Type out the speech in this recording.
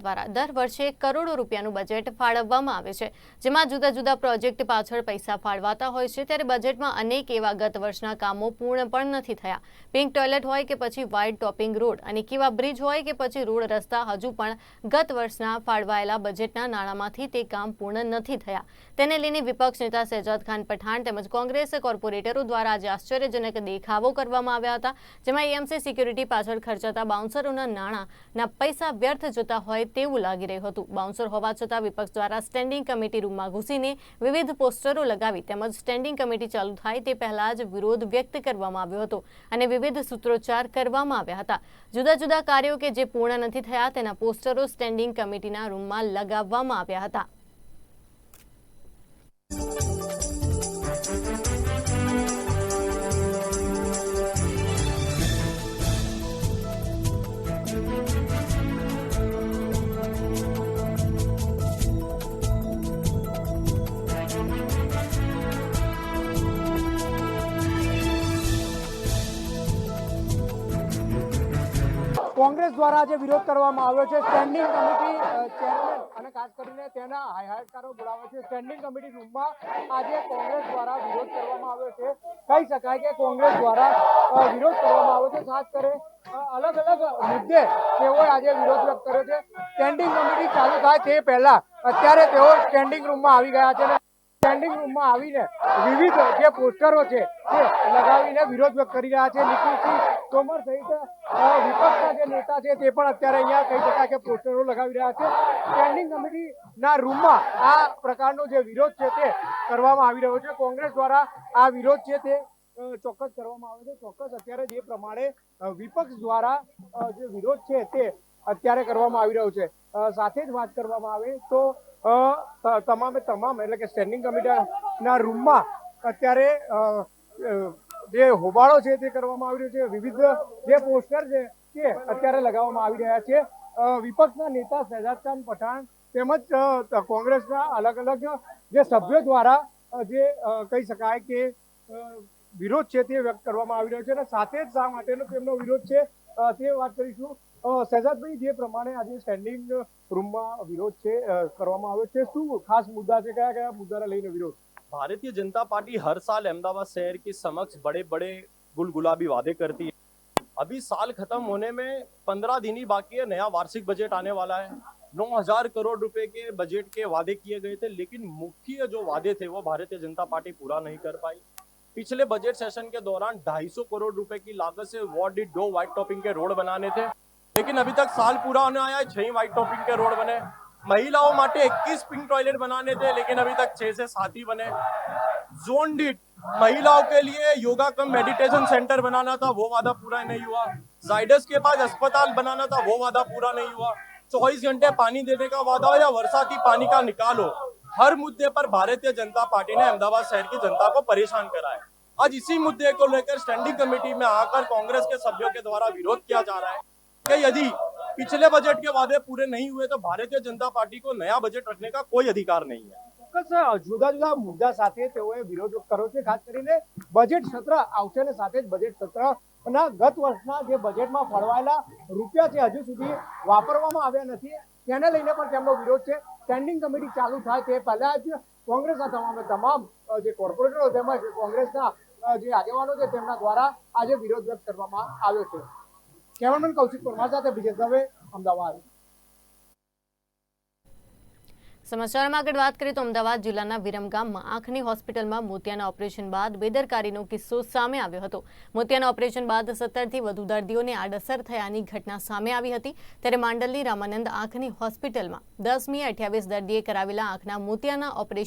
દ્વારા દર વર્ષે કરોડો રૂપિયાનું બજેટ ફાળવવામાં આવે છે. જેમાં જુદા જુદા પ્રોજેક્ટ પાછળ પૈસા ફાળવાતા હોય છે, ત્યારે બજેટમાં અનેક એવા ગત વર્ષના કામો પૂર્ણ પણ નથી થયા. પિંક ટોયલેટ હોય કે પછી વાઇડ ટોપિંગ રોડ અને કેવા બ્રિજ હોય કે પછી રોડ રસ્તા, હજુ પણ ગત વર્ષના ફાળવાયેલા બજેટના નાણાંમાંથી તે કામ પૂર્ણ નથી થયા. તેને લઈને વિપક્ષ નેતા શહેજાદ ખાન પઠાણ તેમજ કોંગ્રેસ કોર્પોરેટરો દ્વારા આજે આશ્ચર્યજનક દેખાવો કરવામાં આવ્યા હતા, જેમાં એએમસી સિક્યુરિટી પાછળ ખર્ચાતા બાઉન્સરોના નાણાંના પૈસા વ્યર્થ જતા હોય તેવું લાગી રહ્યું હતું. બાઉન્સર હોવા છતાં વિપક્ષ દ્વારા સ્ટેન્ડિંગ કમિટી રૂમમાં ઘૂસીને વિવિધ પોસ્ટરો લગાવી તેમજ સ્ટેન્ડિંગ કમિટી ચાલુ થાય તે પહેલા જ વિરોધ વ્યક્ત કરવામાં આવ્યો હતો અને વિવિધ સૂત્રોચ્ચાર કરવામાં આવ્યા હતા. જુદા જુદા કાર્યો કે જે પૂર્ણ નથી થયા તેના પોસ્ટરો સ્ટેન્ડિંગ કમિટીના રૂમમાં લગાવવામાં આવ્યા હતા. કોંગ્રેસ દ્વારા જે વિરોધ કરવામાં આવ્યો છે. સ્ટેન્ડિંગ કમિટી ચેરમેન અને ખાસ કરીને તેના હાયહાયકારો બોલાવે છે. સ્ટેન્ડિંગ કમિટી રૂમમાં આજે કોંગ્રેસ દ્વારા વિરોધ કરવામાં આવ્યો છે. કહી શકાય કે કોંગ્રેસ દ્વારા વિરોધ કરવામાં આવ્યો છે. ખાસ કરે અલગ અલગ મુદ્દે તેઓએ આજે વિરોધ વ્યક્ત કર્યો છે. સ્ટેન્ડિંગ કમિટી ચાલુ થાય તે પહેલા અત્યારે તેઓ સ્ટેન્ડિંગ રૂમમાં આવી ગયા છે સ્ટેન્ડિંગ રૂમમાં આવીને વિવિધ જે પોસ્ટરો છે તે લગાવીને વિરોધ વ્યક્ત કરી રહ્યા છે. નિખિલસિંહ તોમર સહિત વિપક્ષના જે નેતા છે તે પણ અત્યારે અહીંયા કહી શકાય કે પોસ્ટરો લગાવી રહ્યા છે. સ્ટેન્ડિંગ કમિટીના રૂમમાં આ પ્રકારનો જે વિરોધ છે તે કરવામાં આવી રહ્યો છે. કોંગ્રેસ દ્વારા આ વિરોધ છે તે ચોક્કસ કરવામાં આવે છે. ચોક્કસ અત્યારે જે પ્રમાણે વિપક્ષ દ્વારા જે વિરોધ છે તે અત્યારે કરવામાં આવી રહ્યો છે. સાથે જ વાત કરવામાં આવે તો તમામે તમામ એટલે કે સ્ટેન્ડિંગ કમિટીના રૂમમાં અત્યારે જે હોબાળો છે તે કરવામાં આવી રહ્યો છે, વિવિધ જે પોસ્ટર છે તે અત્યારે લગાવવામાં આવી રહ્યા છે. વિપક્ષના નેતા શહેજાદ પઠાણ તેમજ કોંગ્રેસના અલગ અલગ જે સભ્યો દ્વારા જે કહી શકાય કે વિરોધ છે તે વ્યક્ત કરવામાં આવી રહ્યો છે અને સાથે જ શા માટેનો તેમનો વિરોધ છે તે વાત કરીશું. અ, શહેજાદભાઈ જે પ્રમાણે આજે સ્ટેન્ડિંગ રૂમમાં વિરોધ છે અ, કરવામાં આવ્યો છે શું ખાસ મુદ્દા છે કયા કયા મુદ્દાને લઈને વિરોધ भारतीय जनता पार्टी हर साल अहमदाबाद शहर के समक्ष बड़े बड़े गुलगुलाबी वादे करती है अभी साल खत्म होने में पंद्रह दिन ही बाकी है नया वार्षिक बजट आने वाला है नौ हजार करोड़ रुपए के बजट के वादे किए गए थे लेकिन मुख्य जो वादे थे वो भारतीय जनता पार्टी पूरा नहीं कर पाई पिछले बजट सेशन के दौरान 250 करोड़ रुपए की लागत से वॉट डिड दो व्हाइट टॉपिंग के रोड बनाने थे लेकिन अभी तक साल पूरा होने आया है, छह व्हाइट टॉपिंग के रोड बने। महिलाओं માટે 21 पिंक टॉयलेट बनाने थे, लेकिन अभी तक छह से सात ही बने। जोन डिट महिलाओं के लिए योगा कम मेडिटेशन सेंटर बनाना था, वो वादा पूरा नहीं हुआ। जाइडस के पास अस्पताल बनाना था, वो वादा पूरा नहीं हुआ। चौबीस घंटे पानी देने का वादा हो या बरसाती पानी का निकाल हो, हर मुद्दे पर भारतीय जनता पार्टी ने अहमदाबाद शहर की जनता को परेशान करा है आज इसी मुद्दे को लेकर स्टैंडिंग कमेटी में आकर कांग्रेस के सभ्यों के द्वारा विरोध किया जा रहा है। कि यदि पिछले बजट के वादे पूरे नहीं हुए तो भारतीय जनता पार्टी को नया बजट रखने का कोई अधिकार नहीं है ચોક્કસ જુદા જુદા મુદ્દા સાથે તેઓએ વિરોધ કર્યો છે ખાસ કરીને બજેટ સત્ર આવશે અને સાથે જ બજેટ સત્રના ગત વર્ષના જે બજેટમાં ફળવાયેલા રૂપિયા છે હજુ સુધી વાપરવામાં આવ્યા નથી તેને લઈને પણ તેમનો વિરોધ છે સ્ટેન્ડિંગ કમિટી ચાલુ થાય તે પહેલા જ કોંગ્રેસના તમામે તમામ અ, જે કોર્પોરેટરો તેમજ કોંગ્રેસના અ, જે આગેવાનો છે તેમના દ્વારા આજે વિરોધ વ્યક્ત કરવામાં આવ્યો છે કેમેરામેન કૌશિક પરમાર સાથે બ્રિજેશ દવે અમદાવાદ સમાચારમાં આગળ વાત કરીએ તો અમદાવાદ જિલ્લાના વિરમગામમાં આંખની હોસ્પિટલમાં મોતિયાના ઓપરેશન બાદ બેદરકારીનો કિસ્સો સામે આવ્યો હતો. મોતિયાના ઓપરેશન બાદ સત્તરથી વધુ દર્દીઓને આડઅસર થયાની ઘટના સામે આવી હતી. ત્યારે માંડલની રામાનંદ આંખની હોસ્પિટલમાં દસમી અઠ્યાવીસ દર્દીએ કરાવેલા આંખના મોતિયાના ઓપરેશન